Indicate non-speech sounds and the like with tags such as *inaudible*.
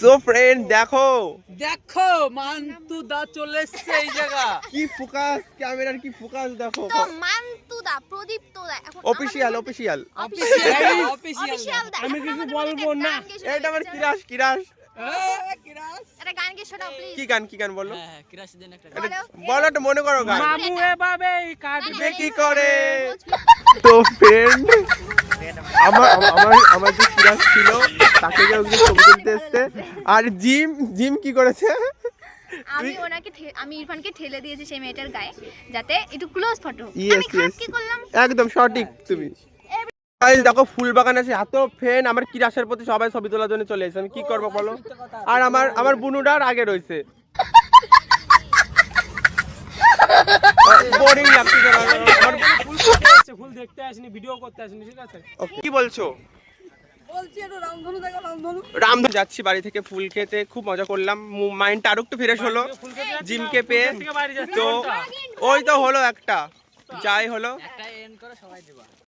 So friend দেখো দেখো মান্তু দা চলে এসছে এই জায়গা কি ফোকাস ক্যামেরার কি ফোকাস দেখো তো মান্তু দা প্রদীপ তো দা এখন অফিসিয়াল অফিসিয়াল অফিসিয়াল অফিসিয়াল আমি কিছু বলব না। এটা আমার কিরাস কিরাস একটা গান গেয়ে শোনাও প্লিজ কি গান কি গান বলো হ্যাঁ মনে করো গান মামু এভাবে কাটবে কি করে তো ফ্রেন্ড আমার আমার আমার যে কিরাস ছিল তাকে ছবি তুলতে এসছে। আর জিম জিম কি করেছে? আমি ওনাকে আমি ইরফানকে ঠেলে দিয়েছি সেই মেয়েটার গায়ে যাতে একটু ক্লোজ ফটো আমি খারাপ কি করলাম? একদম সঠিক তুমি। Guys, দেখো ফুল বাগান আছে এত ফ্যান আমার কিরাসের প্রতি সবাই ছবি তোলার জন্য চলে এসেছে। আমি কি করব বলো? আর আমার আমার বুনুটার আগে রয়েছে। *laughs* বোরিং লাগছে আমার ফুল করতে আসছে, ফুল দেখতে আসেনি ভিডিও করতে আসেনি ঠিক আছে? কি বলছো? বলছি একটু রামধনু দেখো রামধনু। রামধনু যাচ্ছি বাড়ি থেকে ফুল খেতে খুব মজা করলাম। মাইন্ডটা আরও একটু ফ্রেশ হলো। জিমকে পেয়ে। তো ওই তো হলো একটা। যাই হলো।